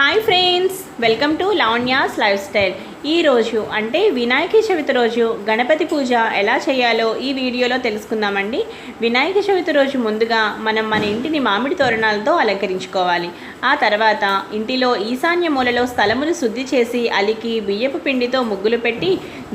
Hi friends welcome to Lavanya's life style ఈరోజు అంటే వినాయక చవితి రోజు గణపతి పూజ ఎలా చేయాలో ఈ వీడియోలో తెలుసుకుందామండి. వినాయక చవితి రోజు ముందుగా మనం మన ఇంటిని మామిడి తోరణాలతో అలంకరించుకోవాలి. ఆ తర్వాత ఇంటిలో ఈశాన్య మూలలో స్థలమును శుద్ధి చేసి అలికి బియ్యపు పిండితో ముగ్గులు పెట్టి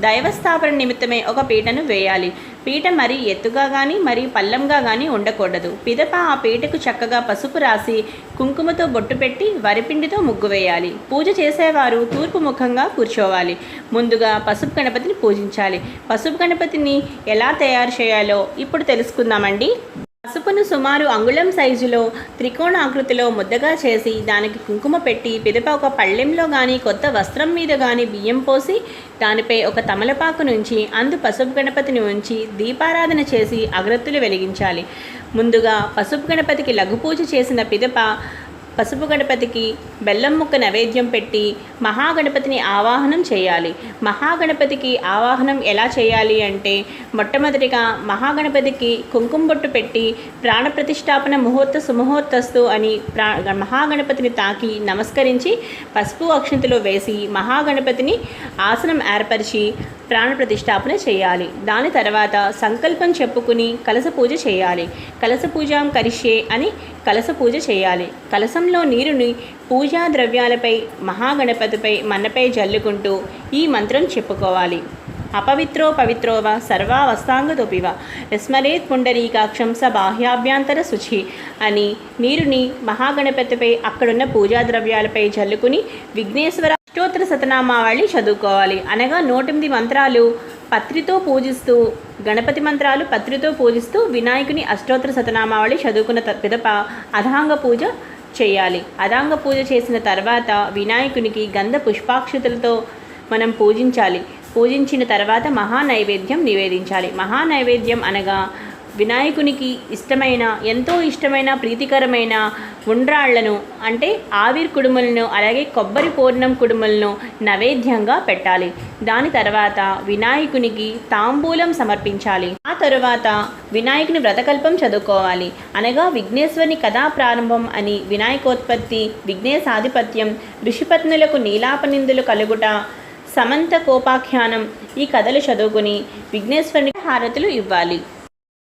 దైవస్థాపన నిమిత్తమే ఒక పీటను వేయాలి. పీట మరీ ఎత్తుగా కానీ మరీ పల్లంగా కానీ ఉండకూడదు. పిదప ఆ పీటకు చక్కగా పసుపు రాసి కుంకుమతో బొట్టు పెట్టి వరిపిండితో ముగ్గు వేయాలి. పూజ చేసేవారు తూర్పు ముఖంగా కూర్చోవాలి. ముందుగా పసుపు గణపతిని పూజించాలి. పసుపు గణపతిని ఎలా తయారు చేయాలో ఇప్పుడు తెలుసుకుందామండి. పసుపును సుమారు అంగుళం సైజులో త్రికోణ ఆకృతిలో ముద్దగా చేసి దానికి కుంకుమ పెట్టి పిదప ఒక పళ్ళెంలో కానీ కొత్త వస్త్రం మీద కానీ బియ్యం పోసి దానిపై ఒక తమలపాకు నుంచి అందు పసుపు గణపతిని ఉంచి దీపారాధన చేసి అగ్రత్తులు వెలిగించాలి. ముందుగా పసుపు గణపతికి లఘు పూజ చేసిన పిదప పసుపు గణపతికి బెల్లం ముక్క నైవేద్యం పెట్టి మహాగణపతిని ఆవాహనం చేయాలి. మహాగణపతికి ఆవాహనం ఎలా చేయాలి అంటే మొట్టమొదటిగా మహాగణపతికి కుంకుమ బొట్టు పెట్టి ప్రాణప్రతిష్టాపన ముహూర్త సుముహూర్తస్తు అని ప్రా మహాగణపతిని తాకి నమస్కరించి పసుపు అక్షంతిలో వేసి మహాగణపతిని ఆసనం ఏర్పరిచి ప్రాణప్రతిష్టాపన చేయాలి. దాని తర్వాత సంకల్పం చెప్పుకుని కలస పూజ చేయాలి. కలస పూజాం కరిష్యే అని కలస పూజ చేయాలి. కలసంలో నీరుని పూజా ద్రవ్యాలపై మహాగణపతిపై మన్నపై జల్లుకుంటూ ఈ మంత్రం చెప్పుకోవాలి. అపవిత్రో పవిత్రోవ సర్వావస్థాంగతోపివ విస్మరేత్ పుండరీకాక్షం స బాహ్యాభ్యంతర శుచి అని నీరుని మహాగణపతిపై అక్కడున్న పూజా ద్రవ్యాలపై జల్లుకుని విఘ్నేశ్వర అష్టోత్తర శతనామావళి చదువుకోవాలి. అనగా నూటెనిమిది మంత్రాలు పత్రితో పూజిస్తూ గణపతి మంత్రాలు పత్రితో పూజిస్తూ వినాయకుని అష్టోత్తర శతనామావళి చదువుకున్న త- పిదప అధాంగ పూజ చేయాలి. అధాంగ పూజ చేసిన తర్వాత వినాయకునికి గంధ పుష్పాక్షతలతో మనం పూజించాలి. పూజించిన తర్వాత మహా నైవేద్యం నివేదించాలి. మహా నైవేద్యం అనగా వినాయకునికి ఇష్టమైన ఎంతో ఇష్టమైన ప్రీతికరమైన ఉండ్రాళ్ళను అంటే ఆవిర్ కుడుములను అలాగే కొబ్బరి పూర్ణం కుడుములను నైవేద్యంగా పెట్టాలి. దాని తర్వాత వినాయకునికి తాంబూలం సమర్పించాలి. ఆ తరువాత వినాయకుని వ్రతకల్పం చదువుకోవాలి. అనగా విఘ్నేశ్వరుని కథా ప్రారంభం అని వినాయకోత్పత్తి విఘ్నేశాధిపత్యం ఋషిపత్నులకు నీలాపనిందులు కలుగుట సమంత కోపాఖ్యానం ఈ కథలు చదువుకుని విఘ్నేశ్వరునికి హారతులు ఇవ్వాలి.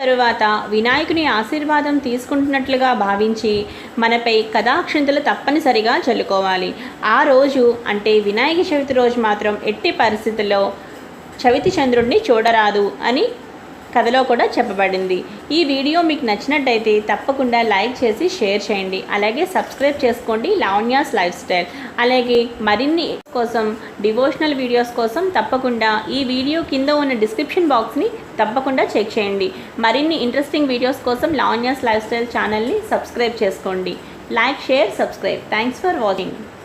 తరువాత వినాయకుని ఆశీర్వాదం తీసుకుంటున్నట్లుగా భావించి మనపై కథాక్షింతలు తప్పనిసరిగా చల్లుకోవాలి. ఆ రోజు అంటే వినాయక చవితి రోజు మాత్రం ఎట్టి పరిస్థితుల్లో చవితి చంద్రుడిని చూడరాదు అని కథలో కూడా చెప్పబడింది. ఈ వీడియో మీకు నచ్చినట్టయితే తప్పకుండా లైక్ చేసి షేర్ చేయండి. అలాగే సబ్స్క్రైబ్ చేసుకోండి లావణ్యాస్ లైఫ్ స్టైల్. అలాగే మరిన్ని కోసం డివోషనల్ వీడియోస్ కోసం తప్పకుండా ఈ వీడియో కింద ఉన్న డిస్క్రిప్షన్ బాక్స్ని తప్పకుండా చెక్ చేయండి. మరిన్ని ఇంట్రెస్టింగ్ వీడియోస్ కోసం లావణ్యాస్ లైఫ్ స్టైల్ ఛానల్ని సబ్స్క్రైబ్ చేసుకోండి. Like share subscribe thanks for watching